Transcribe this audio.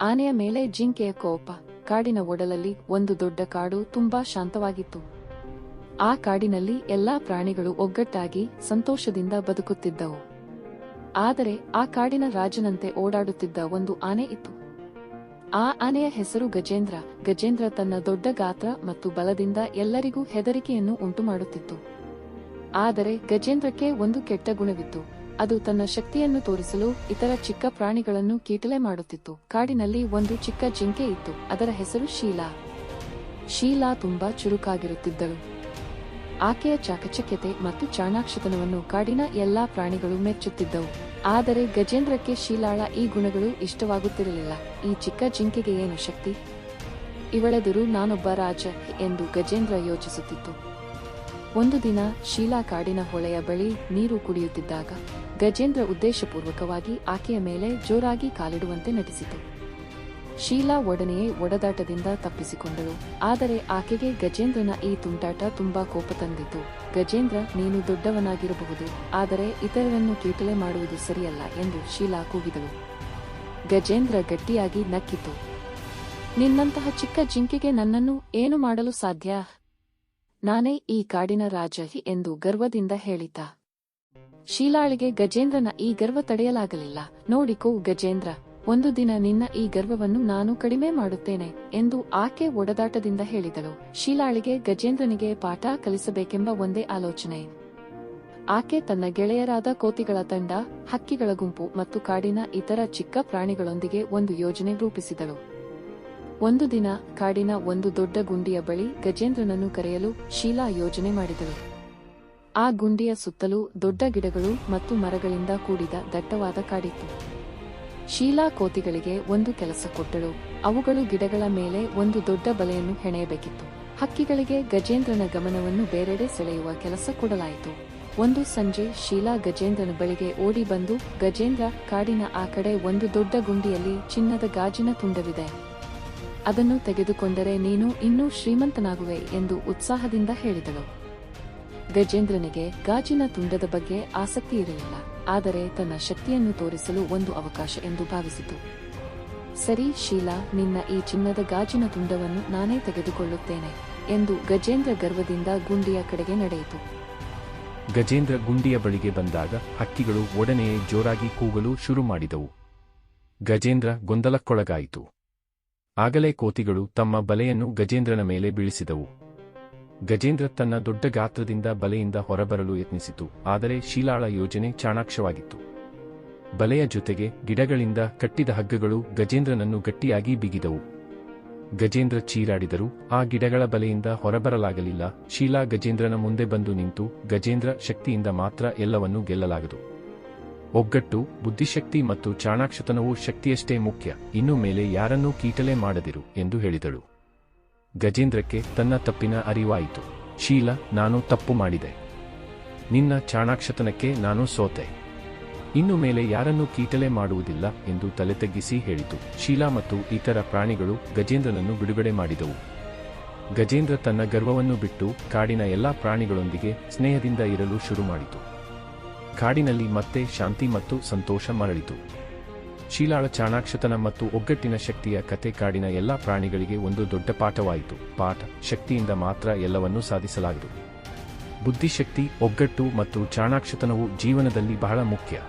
ಆನೆಯ ಮೇಲೆ ಜಿಂಕೆಯ ಕೋಪ. ಕಾಡಿನ ಒಡಲಲ್ಲಿ ಒಂದು ದೊಡ್ಡ ಕಾಡು ತುಂಬಾ ಶಾಂತವಾಗಿತ್ತು. ಆ ಕಾಡಿನಲ್ಲಿ ಎಲ್ಲಾ ಪ್ರಾಣಿಗಳು ಒಗ್ಗಟ್ಟಾಗಿ ಸಂತೋಷದಿಂದ ಬದುಕುತ್ತಿದ್ದವು. ಆದರೆ ಆ ಕಾಡಿನ ರಾಜನಂತೆ ಓಡಾಡುತ್ತಿದ್ದ ಒಂದು ಆನೆ ಇತ್ತು. ಆ ಆನೆಯ ಹೆಸರು ಗಜೇಂದ್ರ. ಗಜೇಂದ್ರ ತನ್ನ ದೊಡ್ಡ ಗಾತ್ರ ಮತ್ತು ಬಲದಿಂದ ಎಲ್ಲರಿಗೂ ಹೆದರಿಕೆಯನ್ನು ಉಂಟುಮಾಡುತ್ತಿತ್ತು. ಆದರೆ ಗಜೇಂದ್ರಕ್ಕೆ ಒಂದು ಕೆಟ್ಟ ಗುಣವಿತ್ತು. ಅದು ತನ್ನ ಶಕ್ತಿಯನ್ನು ತೋರಿಸಲು ಇತರ ಚಿಕ್ಕ ಪ್ರಾಣಿಗಳನ್ನು ಕೀಟಲೆ ಮಾಡುತ್ತಿತ್ತು. ಕಾಡಿನಲ್ಲಿ ಒಂದು ಚಿಕ್ಕ ಜಿಂಕೆ ಇತ್ತು. ಅದರ ಹೆಸರು ಶೀಲಾ. ಶೀಲಾ ತುಂಬಾ ಚುರುಕಾಗಿರುತ್ತಿದ್ದಳು. ಆಕೆಯ ಚಾಕಚಕ್ಯತೆ ಮತ್ತು ಚಾಣಾಕ್ಷತನವನ್ನು ಕಾಡಿನ ಎಲ್ಲಾ ಪ್ರಾಣಿಗಳು ಮೆಚ್ಚುತ್ತಿದ್ದವು. ಆದರೆ ಗಜೇಂದ್ರಕ್ಕೆ ಶೀಲಾಳ ಈ ಗುಣಗಳು ಇಷ್ಟವಾಗುತ್ತಿರಲಿಲ್ಲ. ಈ ಚಿಕ್ಕ ಜಿಂಕೆಗೆ ಏನು ಶಕ್ತಿ? ಇವಳೆದುರು ನಾನೊಬ್ಬ ರಾಜ ಎಂದು ಗಜೇಂದ್ರ ಯೋಚಿಸುತ್ತಿತ್ತು. ಒಂದು ದಿನ ಶೀಲಾ ಕಾಡಿನ ಹೊಳೆಯ ಬಳಿ ನೀರು ಕುಡಿಯುತ್ತಿದ್ದಾಗ ಗಜೇಂದ್ರ ಉದ್ದೇಶಪೂರ್ವಕವಾಗಿ ಆಕೆಯ ಮೇಲೆ ಜೋರಾಗಿ ಕಾಲಿಡುವಂತೆ ನಟಿಸಿತು. ಶೀಲಾ ಒಡನೆಯೇ ಒಡದಾಟದಿಂದ ತಪ್ಪಿಸಿಕೊಂಡಳು. ಆದರೆ ಆಕೆಗೆ ಗಜೇಂದ್ರನ ಈ ತುಂಟಾಟ ತುಂಬಾ ಕೋಪ ತಂದಿತು ಗಜೇಂದ್ರ, ನೀನು ದೊಡ್ಡವನಾಗಿರಬಹುದು. ಆದರೆ ಇತರರನ್ನು ಕೀಟಲೆ ಮಾಡುವುದು ಸರಿಯಲ್ಲ ಎಂದು ಶೀಲಾ ಕೂಗಿದಳು. ಗಜೇಂದ್ರ ಗಟ್ಟಿಯಾಗಿ ನಕ್ಕಿತು. ನಿನ್ನಂತಹ ಚಿಕ್ಕ ಜಿಂಕೆಗೆ ನನ್ನನ್ನು ಏನು ಮಾಡಲು ಸಾಧ್ಯ? ನಾನೇ ಈ ಕಾಡಿನ ರಾಜ ಎಂದು ಗರ್ವದಿಂದ ಹೇಳಿತ ಶೀಲಾಳಿಗೆ, ಗಜೇಂದ್ರನ ಈ ಗರ್ವ ತಡೆಯಲಾಗಲಿಲ್ಲ. ನೋಡಿಕೋ ಗಜೇಂದ್ರ, ಒಂದು ದಿನ ನಿನ್ನ ಈ ಗರ್ವವನ್ನು ನಾನು ಕಡಿಮೆ ಮಾಡುತ್ತೇನೆ ಎಂದು ಆಕೆ ಒಡದಾಟದಿಂದ ಹೇಳಿದಳು. ಶೀಲಾಳಿಗೆ, ಗಜೇಂದ್ರನಿಗೆ ಪಾಠ ಕಲಿಸಬೇಕೆಂಬ ಒಂದೇ ಆಲೋಚನೆ. ಆಕೆ ತನ್ನ ಗೆಳೆಯರಾದ ಕೋತಿಗಳ ತಂಡ, ಹಕ್ಕಿಗಳ ಗುಂಪು ಮತ್ತು ಕಾಡಿನ ಇತರ ಚಿಕ್ಕ ಪ್ರಾಣಿಗಳೊಂದಿಗೆ ಒಂದು ಯೋಜನೆ ರೂಪಿಸಿದಳು. ಒಂದು ದಿನ ಕಾಡಿನ ಒಂದು ದೊಡ್ಡ ಗುಂಡಿಯ ಬಳಿ ಗಜೇಂದ್ರನನ್ನು ಕರೆಯಲು ಶೀಲಾ ಯೋಜನೆ ಮಾಡಿದಳು. ಆ ಗುಂಡಿಯ ಸುತ್ತಲೂ ದೊಡ್ಡ ಗಿಡಗಳು ಮತ್ತು ಮರಗಳಿಂದ ಕೂಡಿದ ದಟ್ಟವಾದ ಕಾಡಿತ್ತು. ಶೀಲಾ ಕೋತಿಗಳಿಗೆ ಒಂದು ಕೆಲಸ ಕೊಟ್ಟಳು. ಅವುಗಳು ಗಿಡಗಳ ಮೇಲೆ ಒಂದು ದೊಡ್ಡ ಬಲೆಯನ್ನು ಹೆಣೆಯಬೇಕಿತ್ತು. ಹಕ್ಕಿಗಳಿಗೆ ಗಜೇಂದ್ರನ ಗಮನವನ್ನು ಬೇರೆಡೆ ಸೆಳೆಯುವ ಕೆಲಸ ಕೊಡಲಾಯಿತು. ಒಂದು ಸಂಜೆ ಶೀಲಾ ಗಜೇಂದ್ರನ ಬಳಿಗೆ ಓಡಿ ಬಂದು, ಗಜೇಂದ್ರ, ಕಾಡಿನ ಆ ಕಡೆ ಒಂದು ದೊಡ್ಡ ಗುಂಡಿಯಲ್ಲಿ ಚಿನ್ನದ ಗಾಜಿನ ತುಂಡವಿದೆ. ಅದನ್ನು ತೆಗೆದುಕೊಂಡರೆ ನೀನು ಇನ್ನೂ ಶ್ರೀಮಂತನಾಗುವೆ ಎಂದು ಉತ್ಸಾಹದಿಂದ ಹೇಳಿದಳು. ಗಜೇಂದ್ರನಿಗೆ ಗಾಜಿನ ತುಂಡದ ಬಗ್ಗೆ ಆಸಕ್ತಿ ಇರಲಿಲ್ಲ, ಆದರೆ ತನ್ನ ಶಕ್ತಿಯನ್ನು ತೋರಿಸಲು ಒಂದು ಅವಕಾಶ ಎಂದು ಭಾವಿಸಿತು. ಸರಿ ಶೀಲಾ, ನಿನ್ನ ಈ ಚಿನ್ನದ ಗಾಜಿನ ತುಂಡವನ್ನು ನಾನೇ ತೆಗೆದುಕೊಳ್ಳುತ್ತೇನೆ ಎಂದು ಗಜೇಂದ್ರ ಗರ್ವದಿಂದ ಗುಂಡಿಯ ಕಡೆಗೆ ನಡೆಯಿತು. ಗಜೇಂದ್ರ ಗುಂಡಿಯ ಬಳಿಗೆ ಬಂದಾಗ ಹಕ್ಕಿಗಳು ಒಡನೆಯೇ ಜೋರಾಗಿ ಕೂಗಲು ಶುರು ಮಾಡಿದವು ಗಜೇಂದ್ರ ಗೊಂದಲಕ್ಕೊಳಗಾಯಿತು. ಆಗಲೇ ಕೋತಿಗಳು ತಮ್ಮ ಬಲೆಯನ್ನು ಗಜೇಂದ್ರನ ಮೇಲೆ ಬೀಳಿಸಿದವು. ಗಜೇಂದ್ರ ತನ್ನ ದೊಡ್ಡ ಗಾತ್ರದಿಂದ ಬಲೆಯಿಂದ ಹೊರಬರಲು ಯತ್ನಿಸಿತು, ಆದರೆ ಶೀಲಾಳ ಯೋಜನೆ ಚಾಣಾಕ್ಷವಾಗಿತ್ತು ಬಲೆಯ ಜೊತೆಗೆ ಗಿಡಗಳಿಂದ ಕಟ್ಟಿದ ಹಗ್ಗಗಳು ಗಜೇಂದ್ರನನ್ನು ಗಟ್ಟಿಯಾಗಿ ಬಿಗಿದವು. ಗಜೇಂದ್ರ ಚೀರಾಡಿದರು, ಆ ಗಿಡಗಳ ಬಲೆಯಿಂದ ಹೊರಬರಲಾಗಲಿಲ್ಲ, ಶೀಲಾ ಗಜೇಂದ್ರನ ಮುಂದೆ ಬಂದು ನಿಂತು ಗಜೇಂದ್ರ ಶಕ್ತಿಯಿಂದ ಮಾತ್ರ ಎಲ್ಲವನ್ನೂ ಗೆಲ್ಲಲಾಗದು. ಒಗ್ಗಟ್ಟು, ಬುದ್ಧಿಶಕ್ತಿ ಮತ್ತು ಚಾಣಾಕ್ಷತನವು ಶಕ್ತಿಯಷ್ಟೇ ಮುಖ್ಯ. ಇನ್ನು ಮೇಲೆ ಯಾರನ್ನೂ ಕೀಟಲೆ ಮಾಡದಿರು ಎಂದು ಹೇಳಿದಳು. ಗಜೇಂದ್ರಕ್ಕೆ ತನ್ನ ತಪ್ಪಿನ ಅರಿವಾಯಿತು. ಶೀಲ, ನಾನು ತಪ್ಪು ಮಾಡಿದೆ. ನಿನ್ನ ಚಾಣಾಕ್ಷತನಕ್ಕೆ ನಾನು ಸೋತೆ. ಇನ್ನು ಮೇಲೆ ಯಾರನ್ನೂ ಕೀಟಲೆ ಮಾಡುವುದಿಲ್ಲ ಎಂದು ತಲೆ ತಗ್ಗಿಸಿ ಹೇಳಿತು. ಶೀಲಾ ಮತ್ತು ಇತರ ಪ್ರಾಣಿಗಳು ಗಜೇಂದ್ರನನ್ನು ಬಿಡುಗಡೆ ಮಾಡಿದವು. ಗಜೇಂದ್ರ ತನ್ನ ಗರ್ವವನ್ನು ಬಿಟ್ಟು ಕಾಡಿನ ಎಲ್ಲಾ ಪ್ರಾಣಿಗಳೊಂದಿಗೆ ಸ್ನೇಹದಿಂದ ಇರಲು ಶುರು ಮಾಡಿತು ಕಾಡಿನಲ್ಲಿ ಮತ್ತೆ ಶಾಂತಿ ಮತ್ತು ಸಂತೋಷ ಮರಳಿತು. ಶೀಲಾಳ ಚಾಣಾಕ್ಷತನ ಮತ್ತು ಒಗ್ಗಟ್ಟಿನ ಶಕ್ತಿಯ ಕತೆ ಕಾಡಿನ ಎಲ್ಲಾ ಪ್ರಾಣಿಗಳಿಗೆ ಒಂದು ದೊಡ್ಡ ಪಾಠವಾಯಿತು. ಪಾಠ ಶಕ್ತಿಯಿಂದ ಮಾತ್ರ ಎಲ್ಲವನ್ನೂ ಸಾಧಿಸಲಾಗದು. ಬುದ್ಧಿಶಕ್ತಿ, ಒಗ್ಗಟ್ಟು ಮತ್ತು ಚಾಣಾಕ್ಷತನವು ಜೀವನದಲ್ಲಿ ಬಹಳ ಮುಖ್ಯ.